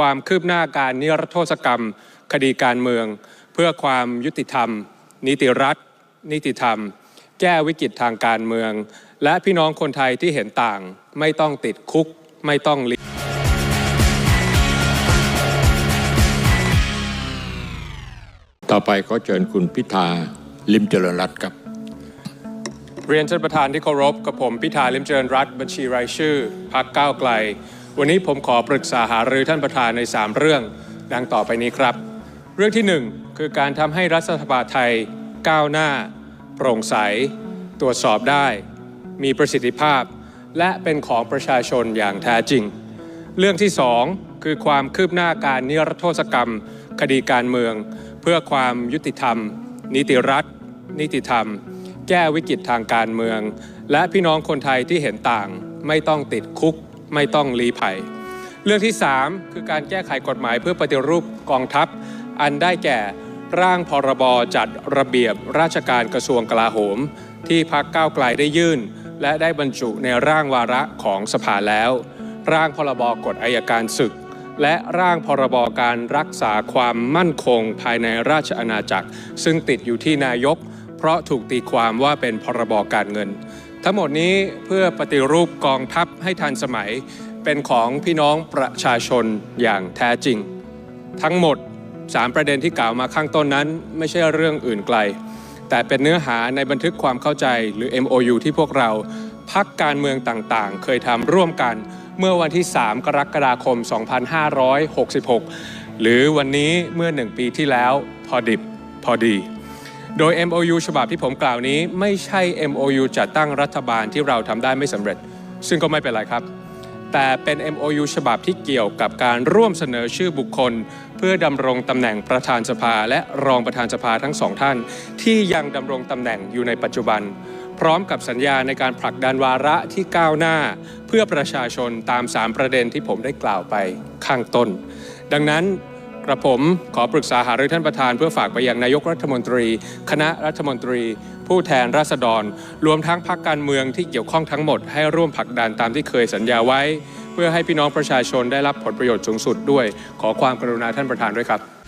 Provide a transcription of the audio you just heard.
ความคืบหน้าการนิรโทษกรรม คดีการเมือง เพื่อความยุติธรรม นิติรัฐ นิติธรรม แก้วิกฤตทางการเมือง และพี่น้องคนไทยที่เห็นต่าง ไม่ต้องติดคุกไม่ต้องลิต่อไปขอเชิญคุณพิธาลิมเจริญรัตน์ครับเรียนท่านประธานที่เคารพกับผมพิธาลิมเจริญรัตน์บัญชีรายชื่อพักก้าวไกล วันนี้ผมขอปรึกษาหารือท่านประธานใน 3 เรื่อง ดังต่อไปนี้ครับ เรื่องที่ 1 คือการทำให้รัฐสภาไทย ก้าวหน้า โปร่งใส ตรวจสอบได้ มีประสิทธิภาพ และเป็นของประชาชนอย่างแท้จริง เรื่องที่ 2 คือความคืบหน้าการนิรโทษกรรม คดีการเมือง เพื่อความยุติธรรม นิติรัฐ นิติธรรม แก้วิกฤตทางการเมือง และพี่น้องคนไทยที่เห็นต่างไม่ต้องติดคุก ไม่ต้องลี้ภัย เรื่องที่ 3 คือการแก้ไขกฎหมายเพื่อปฏิรูปกองทัพ อันได้แก่ร่างพรบจัดระเบียบราชการกระทรวงกลาโหม ที่พักก้าวไกลได้ยื่น และได้บรรจุในร่างวาระของสภาแล้ว ร่างพรบกฎอายการศึก และร่างพรบการรักษาความมั่นคงภายในราชอาณาจักร ซึ่งติดอยู่ที่นายก เพราะถูกตีความว่าเป็นพรบการเงิน ทั้งหมดนี้เพื่อปฏิรูปกองทัพให้ทันสมัยเป็นของพี่น้องประชาชนอย่างแท้จริง ทั้งหมด 3 ประเด็นที่กล่าวมาข้างต้นนั้น ไม่ใช่เรื่องอื่นไกล แต่เป็นเนื้อหาในบันทึกความเข้าใจหรือ MOU ที่พวกเราพักการเมืองต่างๆ เคยทำร่วมกันเมื่อวันที่ 3 กรกฎาคม 2566 หรือวันนี้เมื่อ 1 ปีที่แล้ว พอดิบพอดี โดย MOU ฉบับที่ผมกล่าวนี้ไม่ใช่ MOU จัดตั้งรัฐบาลที่เราทำได้ไม่สำเร็จ ซึ่งก็ไม่เป็นไรครับ แต่เป็น MOU ฉบับที่เกี่ยวกับการร่วมเสนอชื่อบุคคล เพื่อดำรงตำแหน่งประธานสภาและรองประธานสภาทั้งสองท่าน ที่ยังดำรงตำแหน่งอยู่ในปัจจุบัน พร้อมกับสัญญาในการผลักดันวาระที่ก้าวหน้า เพื่อประชาชนตาม 3 ประเด็นที่ผมได้กล่าวไปข้างต้น ดังนั้น ระผมขอปรึกษาหารือท่านประธานเพื่อฝากไปยังนายกรัฐมนตรี คณะรัฐมนตรี ผู้แทนราษฎร รวมทั้งพรรคการเมืองที่เกี่ยวข้องทั้งหมดให้ร่วมผลักดันตามที่เคยสัญญาไว้ เพื่อให้พี่น้องประชาชนได้รับผลประโยชน์สูงสุดด้วย ขอความกรุณาท่านประธานด้วยครับ